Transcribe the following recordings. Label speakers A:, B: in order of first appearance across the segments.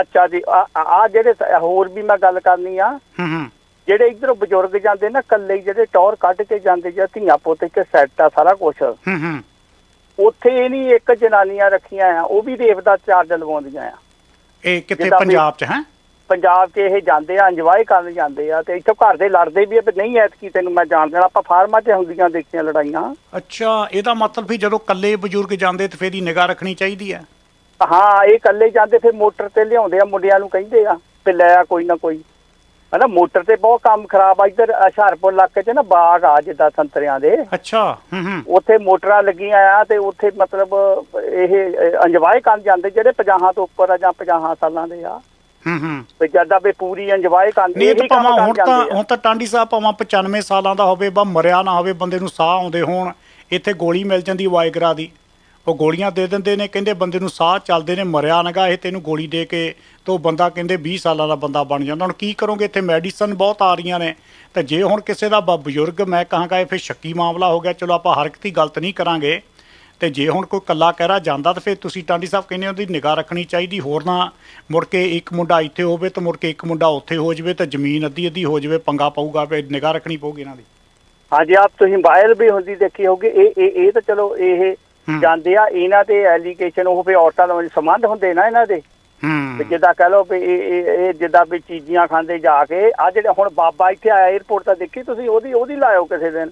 A: ਅੱਛਾ ਜੀ ਆ ਆ ਜਿਹੜੇ ਹੋਰ ਵੀ ਮੈਂ ਗੱਲ ਕਰਨੀ ਆ।
B: ਹੂੰ ਹੂੰ।
A: ਜਿਹੜੇ ਇਧਰੋਂ ਬਜ਼ੁਰਗ ਜਾਂਦੇ ਨਾ ਕੱਲੇ ਜਿਹੜੇ ਟੌਰ ਕੱਢ ਕੇ ਜਾਂਦੇ ਜਾਂ ਧੀਆਂ ਪੁੱਤ ਕੇ ਸੈੱਟ ਆ ਸਾਰਾ ਕੁਝ
B: ਹੂੰ ਹੂੰ।
A: ਉੱਥੇ ਇਹ ਨਹੀਂ ਇੱਕ ਜਨਾਨੀਆਂ ਰੱਖੀਆਂ ਆ ਉਹ ਵੀ ਰੇਪ ਦਾ ਚਾਰਜ ਲਵਾਉਂਦੀਆਂ ਆ।
B: ਇਹ ਕਿੱਥੇ? ਪੰਜਾਬ 'ਚ ਹੈ?
A: ਪੰਜਾਬ 'ਚ ਇਹ ਜਾਂਦੇ ਆ ਇੰਜੋਏ ਕਰਨ ਜਾਂਦੇ ਆ ਤੇ ਇੱਥੋਂ ਘਰ ਦੇ ਲੜਦੇ ਵੀ ਆ ਨਹੀਂ ਐਤਕੀ ਤੈਨੂੰ ਮੈਂ ਜਾਣ ਦੇਣਾ। ਆਪਾਂ ਫਾਰਮਾਂ 'ਚ ਹੁੰਦੀਆਂ ਦੇਖੀਆਂ ਲੜਾਈਆਂ।
B: ਅੱਛਾ ਇਹਦਾ ਮਤਲਬ ਵੀ ਜਦੋਂ ਕੱਲੇ ਬਜ਼ੁਰਗ ਜਾਂਦੇ ਤੇ ਫੇਰ ਹੀ ਨਿਗਾਹ ਰੱਖਣੀ ਚਾਹੀਦੀ ਹੈ।
A: ਹਾਂ ਇਹ ਇਕੱਲੇ ਜਾਂਦੇ ਫਿਰ ਮੋਟਰ ਤੇ ਲਿਆਉਂਦੇ ਆ ਮੁੰਡਿਆਂ ਨੂੰ ਕਹਿੰਦੇ ਆ ਵੀ ਲੈ ਆ ਕੋਈ ਨਾ ਕੋਈ। ਹਨਾ ਮੋਟਰ ਤੇ ਬਹੁਤ ਕੰਮ ਖਰਾਬ ਆ। ਇੱਧਰ ਹੁਸ਼ਿਆਰਪੁਰ ਇਲਾਕੇ 'ਚ ਨਾ ਬਾਗ ਆ ਜਿੱਦਾਂ ਸੰਤਰਿਆਂ ਦੇ।
B: ਅੱਛਾ ਹੂੰ ਹੂੰ।
A: ਉੱਥੇ ਮੋਟਰਾਂ ਲੱਗੀਆਂ ਆ ਤੇ ਉੱਥੇ ਮਤਲਬ ਇਹ ਇੰਜੋਏ ਕਰਨ ਜਾਂਦੇ ਜਿਹੜੇ 50 ਤੋਂ ਉੱਪਰ ਆ ਜਾਂ 50 ਸਾਲਾਂ ਦੇ ਆ।
B: ਹੂੰ ਹੂੰ।
A: ਤੇ ਜਦਾਂ ਵੀ ਪੂਰੀ ਇੰਜੋਏ ਕਰਨ
B: ਨਹੀਂ ਤਾਂ ਭਾਵੇਂ ਹੁਣ ਤਾਂ। ਹੁਣ ਤਾਂ ਟਾਂਡੀ ਸਾਹਿਬ ਭਾਵੇਂ 95 ਸਾਲਾਂ ਦਾ ਹੋਵੇ ਬਾ ਮਰਿਆ ਨਾ ਹੋਵੇ ਬੰਦੇ ਨੂੰ ਸਾਹ ਆਉਂਦੇ ਹੋਣ ਇੱਥੇ ਗੋਲੀ ਮਿਲ ਜਾਂਦੀ ਵਾਇਗਰਾ ਦੀ। ਉਹ ਗੋਲੀਆਂ ਦੇ ਦਿੰਦੇ ਨੇ, ਕਹਿੰਦੇ ਬੰਦੇ ਨੂੰ ਸਾਹ ਚੱਲਦੇ ਨੇ, ਮਰਿਆ ਨਗਾ ਇਹ ਤੈਨੂੰ ਗੋਲੀ ਦੇ ਕੇ ਤੇ ਉਹ ਬੰਦਾ ਕਹਿੰਦੇ 20 ਸਾਲਾਂ ਦਾ ਬੰਦਾ ਬਣ ਜਾਂਦਾ। ਹੁਣ ਕੀ ਕਰੋਗੇ ਇੱਥੇ? ਮੈਡੀਸਨ ਬਹੁਤ ਆ ਰਹੀਆਂ ਨੇ। ਤੇ ਜੇ ਹੁਣ ਕਿਸੇ ਦਾ ਬਜ਼ੁਰਗ, ਮੈਂ ਕਹਾਂਗਾ ਇਹ ਫਿਰ ਸ਼ੱਕੀ ਮਾਮਲਾ ਹੋ ਗਿਆ। ਚਲੋ ਆਪਾਂ ਹਰ ਇੱਕ ਦੀ ਗਲਤ ਨਹੀਂ ਕਰਾਂਗੇ। ਤੇ ਜੇ ਹੁਣ ਕੋਈ ਕੱਲਾ ਕਹਿਰਾ ਜਾਂਦਾ, ਤਾਂ ਫਿਰ ਤੁਸੀਂ ਟਾਂਡੀ ਸਾਹਿਬ ਕਹਿੰਦੇ ਉਹਦੀ ਨਿਗਾਹ ਰੱਖਣੀ ਚਾਹੀਦੀ। ਹੋਰ ਨਾ ਮੁੜ ਕੇ ਇੱਕ ਮੁੰਡਾ ਇੱਥੇ ਹੋਵੇ ਤੇ ਮੁੜ ਕੇ ਇੱਕ ਮੁੰਡਾ ਉੱਥੇ ਹੋ ਜਾਵੇ ਤਾਂ ਜ਼ਮੀਨ ਅੱਧੀ ਅੱਧੀ ਹੋ ਜਾਵੇ, ਪੰਗਾ ਪਊਗਾ, ਫਿਰ ਨਿਗਾਹ ਰੱਖਣੀ ਪਊਗੀ ਇਹਨਾਂ ਦੀ।
A: ਹਾਂਜੀ, ਆਪ ਤੁਸੀਂ ਵਾਇਰਲ ਵੀ ਹੁੰਦੀ ਦੇਖੀ ਹੋਗੀ ਇਹ ਇਹ ਇਹ ਤਾਂ ਚਲੋ, ਇਹ ਜਾਂਦੇ ਆ ਇਹਨਾਂ ਤੇ ਐਲੀਗੇਸ਼ਨ ਉਹ ਵੀ ਔਰਤਾਂ ਨਾਲ ਸੰਬੰਧ ਹੁੰਦੇ ਨਾ ਇਹਨਾਂ ਦੇ।
B: ਹੂੰ।
A: ਜਿੱਦਾਂ ਕਹ ਲਓ ਵੀ ਇਹ ਇਹ ਜਿੱਦਾਂ ਵੀ ਚੀਜ਼ੀਆਂ ਖਾਂਦੇ ਜਾ ਕੇ ਆ ਜਿਹੜੇ ਹੁਣ ਬਾਬਾ ਇੱਥੇ ਆਇਆ 에어ਪੋਰਟ ਤਾਂ ਦੇਖੀ ਤੁਸੀਂ ਉਹਦੀ ਉਹਦੀ ਲਾਇਓ ਕਿਸੇ ਦਿਨ।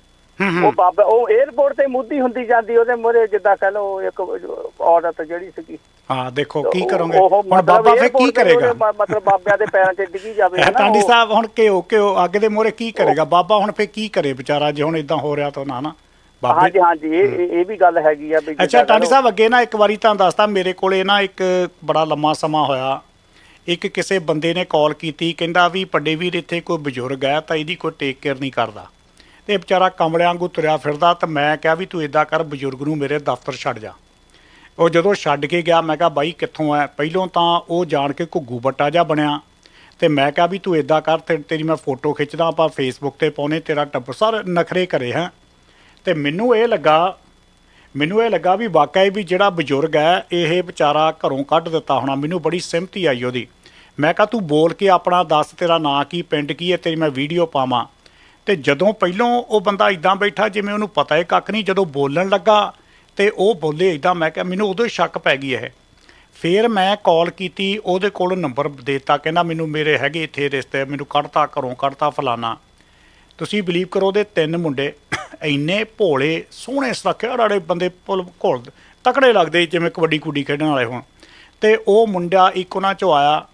A: ਉਹ ਬਾਬਾ ਉਹ 에어ਪੋਰਟ ਤੇ ਮੁੱਦੀ ਹੁੰਦੀ ਜਾਂਦੀ ਉਹਦੇ ਮੋਰੇ ਜਿੱਦਾਂ ਕਹ ਲਓ ਇੱਕ ਔਰਤ ਜਿਹੜੀ ਸੀਗੀ।
B: ਹਾਂ ਦੇਖੋ ਕੀ ਕਰੋਗੇ? ਹੁਣ ਬਾਬਾ ਫੇ ਕੀ ਕਰੇਗਾ?
A: ਮਤਲਬ ਬਾਬਿਆਂ ਦੇ ਪੈਰਾਂ 'ਚ ਡਿੱਗੀ ਜਾਵੇ
B: ਨਾ
A: ਤਾਂਡੀ
B: ਸਾਹਿਬ ਹੁਣ ਕਿਉਂ ਕਿਉਂ ਅੱਗੇ ਦੇ ਮੋਰੇ ਕੀ ਕਰੇਗਾ? ਬਾਬਾ ਹੁਣ ਫੇ ਕੀ ਕਰੇ ਵਿਚਾਰਾ ਜੇ ਹੁਣ ਇਦਾਂ ਹੋ ਰਿਹਾ ਤਾਂ ਨਾ ਨਾ। ਬਾਬੇ?
A: ਹਾਂਜੀ ਹਾਂਜੀ ਇਹ ਇਹ- ਇਹ ਵੀ ਗੱਲ ਹੈਗੀ ਆ ਵੀ
B: ਅੱਛਾ ਟਾਂਡੀ ਸਾਹਿਬ ਅੱਗੇ ਨਾ ਇੱਕ ਵਾਰੀ ਤੁਹਾਨੂੰ ਦੱਸਦਾ ਮੇਰੇ ਕੋਲੇ ਨਾ ਇੱਕ ਬੜਾ ਲੰਮਾ ਸਮਾਂ ਹੋਇਆ। ਇੱਕ ਕਿਸੇ ਬੰਦੇ ਨੇ ਕਾਲ ਕੀਤੀ ਕਹਿੰਦਾ ਵੀ ਵੱਡੇ ਵੀਰ ਇੱਥੇ ਕੋਈ ਬਜ਼ੁਰਗ ਹੈ ਤਾਂ ਇਹਦੀ ਕੋਈ ਟੇਕ ਕੇਅਰ ਨਹੀਂ ਕਰਦਾ। ਤੇ ਵਿਚਾਰਾ ਕਮਲਿਆਂ ਵਾਂਗੂ ਤੁਰਿਆ ਫਿਰਦਾ ਤਾਂ ਮੈਂ ਕਿਹਾ ਵੀ ਤੂੰ ਇਦਾਂ ਕਰ ਬਜ਼ੁਰਗ ਨੂੰ ਮੇਰੇ ਦਫ਼ਤਰ ਛੱਡ ਜਾ। ਉਹ ਜਦੋਂ ਛੱਡ ਕੇ ਗਿਆ ਮੈਂ ਕਿਹਾ ਬਾਈ ਕਿੱਥੋਂ ਹੈ ਪਹਿਲੋਂ ਤਾਂ ਉਹ ਜਾਣ ਕੇ ਘੁੱਗੂ ਬੱਟਾ ਜਾ ਬਣਿਆ। ਤੇ ਮੈਂ ਕਿਹਾ ਵੀ ਤੂੰ ਇਦਾਂ ਕਰ ਤੇ ਤੇਰੀ ਮੈਂ ਫੋਟੋ ਖਿੱਚਦਾ ਆਪਾਂ ਫੇਸਬੁੱਕ ਤੇ ਪਾਉਨੇ ਤੇਰਾ ਟੱਬਰ ਸਰ ਨਖਰੇ ਕਰੇ ਹੈ। ਤੇ ਮੈਨੂੰ ਇਹ ਲੱਗਾ, ਮੈਨੂੰ ਇਹ ਲੱਗਾ ਵੀ ਵਾਕਈ ਵੀ ਜਿਹੜਾ ਬਜ਼ੁਰਗ ਹੈ, ਇਹ ਵਿਚਾਰਾ ਘਰੋਂ ਕੱਢ ਦਿੱਤਾ ਹੋਣਾ। ਮੈਨੂੰ ਬੜੀ ਸਿਮਤੀ ਆਈ ਉਹਦੀ। ਮੈਂ ਕਿਹਾ, ਤੂੰ ਬੋਲ ਕੇ ਆਪਣਾ ਦੱਸ, ਤੇਰਾ ਨਾਂ ਕੀ, ਪਿੰਡ ਕੀ ਹੈ, ਤੇਰੀ ਮੈਂ ਵੀਡੀਓ ਪਾਵਾਂ। ਤੇ ਜਦੋਂ ਪਹਿਲੋਂ ਉਹ ਬੰਦਾ ਇਦਾਂ ਬੈਠਾ ਜਿਵੇਂ ਉਹਨੂੰ ਪਤਾ ਹੀ ਕੱਖ ਨਹੀਂ, ਜਦੋਂ ਬੋਲਣ ਲੱਗਾ ਤੇ ਉਹ ਬੋਲੇ ਇਦਾਂ ਮੈਂ ਕਿਹਾ, ਮੈਨੂੰ ਉਦੋਂ ਸ਼ੱਕ ਪੈ ਗਈ ਇਹ। ਫਿਰ ਮੈਂ ਕਾਲ ਕੀਤੀ, ਉਹਦੇ ਕੋਲ ਨੰਬਰ ਦੇਤਾ, ਕਹਿੰਦਾ, ਮੈਨੂੰ ਮੇਰੇ ਹੈਗੇ ਇੱਥੇ ਰਿਸ਼ਤੇ, ਮੈਨੂੰ ਕੱਢਤਾ, ਘਰੋਂ ਕੱਢਤਾ ਫਲਾਨਾ। ਤੁਸੀਂ ਬਲੀਵ ਕਰੋ ਉਹਦੇ ਤਿੰਨ ਮੁੰਡੇ। ਇੰਨੇ ਭੋਲੇ, ਸੋਹਣੇ ਸੁਰੱਖਿਆ ਵਾਲੇ ਬੰਦੇ ਪੁੱਲ ਘੋਲ ਤਕੜੇ ਲੱਗਦੇ ਜਿਵੇਂ ਕਬੱਡੀ ਕੁੱਡੀ ਖੇਡਣ ਵਾਲੇ ਹੋਣ। ਤੇ ਉਹ ਮੁੰਡਾ ਇੱਕ ਉਹਨਾਂ ਚੋਂ ਆਇਆ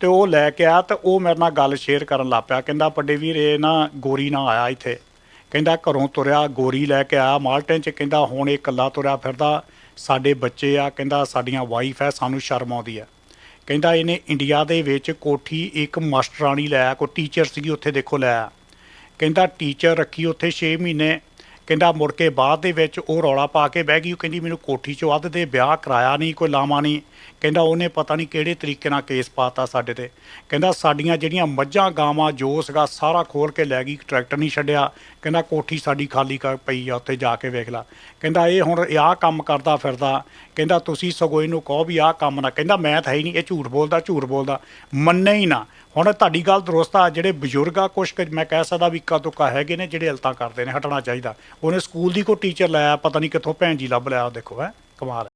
B: ਤੇ ਉਹ ਲੈ ਕੇ ਆਇਆ ਤੇ ਉਹ ਮੇਰੇ ਨਾਲ ਗੱਲ ਸ਼ੇਅਰ ਕਰਨ ਲੱਗ ਪਿਆ। ਕਹਿੰਦਾ, ਵੱਡੇ ਵੀਰ, ਇਹ ਨਾ ਗੋਰੀ ਨਾ ਆਇਆ ਇੱਥੇ। ਕਹਿੰਦਾ, ਘਰੋਂ ਤੁਰਿਆ, ਗੋਰੀ ਲੈ ਕੇ ਆਇਆ ਮਾਲਟਨ ਚ। ਕਹਿੰਦਾ, ਹੁਣ ਇਹ ਇਕੱਲਾ ਤੁਰਿਆ ਫਿਰਦਾ, ਸਾਡੇ ਬੱਚੇ ਆ। ਕਹਿੰਦਾ, ਸਾਡੀਆਂ ਵਾਈਫ ਹੈ ਸਾਨੂੰ ਸ਼ਰਮ ਆਉਂਦੀ ਆ। ਕਹਿੰਦਾ, ਇਹਨੇ ਇੰਡੀਆ ਦੇ ਵਿੱਚ ਕੋਠੀ ਇੱਕ ਮਾਸਟਰਾਣੀ ਲਿਆ ਕੋਈ ਟੀਚਰ ਸੀਗੀ, ਉੱਥੇ ਦੇਖੋ ਲਿਆ ਕਹਿੰਦਾ ਟੀਚਰ ਰੱਖੀ ਉੱਥੇ 6 ਮਹੀਨੇ। ਕਹਿੰਦਾ, ਮੁੜ ਕੇ ਬਾਅਦ ਦੇ ਵਿੱਚ ਉਹ ਰੌਲਾ ਪਾ ਕੇ ਬਹਿ ਗਈ। ਉਹ ਕਹਿੰਦੀ, ਮੈਨੂੰ ਕੋਠੀ ਚੋਂ ਵੱਧ ਦੇ ਵਿਆਹ ਕਰਾਇਆ ਨਹੀਂ, ਕੋਈ ਲਾਵਾਂ ਨਹੀਂ। ਕਹਿੰਦਾ, ਉਹਨੇ ਪਤਾ ਨਹੀਂ ਕਿਹੜੇ ਤਰੀਕੇ ਨਾਲ ਕੇਸ ਪਾਤਾ ਸਾਡੇ ਤੇ। ਕਹਿੰਦਾ, ਸਾਡੀਆਂ ਜਿਹੜੀਆਂ ਮੱਝਾਂ, ਗਾਵਾਂ ਜੋ ਸੀਗਾ, ਸਾਰਾ ਖੋਲ ਕੇ ਲੈ ਗਈ, ਟਰੈਕਟਰ ਨਹੀਂ ਛੱਡਿਆ। ਕਹਿੰਦਾ, ਕੋਠੀ ਸਾਡੀ ਖਾਲੀ ਕਰ ਪਈ ਆ, ਉੱਥੇ ਜਾ ਕੇ ਵੇਖ ਲਾ। ਕਹਿੰਦਾ, ਇਹ ਹੁਣ ਆਹ ਕੰਮ ਕਰਦਾ ਫਿਰਦਾ। ਕਹਿੰਦਾ, ਤੁਸੀਂ ਸਗੋਂ ਨੂੰ ਕਹੋ ਵੀ ਆਹ ਕੰਮ ਨਾ। ਕਹਿੰਦਾ, ਮੈਂ ਤਾਂ ਹੈ ਹੀ ਨਹੀਂ, ਇਹ ਝੂਠ ਬੋਲਦਾ ਝੂਠ ਬੋਲਦਾ। ਮੰਨੇ ਹੀ ਨਾ। ਹੁਣ ਤੁਹਾਡੀ ਗੱਲ ਦਰੁਸਤ ਆ, ਜਿਹੜੇ ਬਜ਼ੁਰਗ ਆ, ਕੁਛ ਕੁ ਮੈਂ ਕਹਿ ਸਕਦਾ ਵੀ ਇੱਕਾ ਦੁੱਕਾ ਹੈਗੇ ਨੇ ਜਿਹੜੇ ਹਲਤਾ ਕਰਦੇ ਨੇ, ਹਟਣਾ ਚਾਹੀਦਾ। ਉਹਨੇ ਸਕੂਲ ਦੀ ਕੋਈ ਟੀਚਰ ਲਾਇਆ ਪਤਾ ਨਹੀਂ ਕਿੱਥੋਂ ਭੈਣ ਜੀ ਲੱਭ ਲਿਆ ਦੇਖੋ ਹੈ, ਕਮਾਲ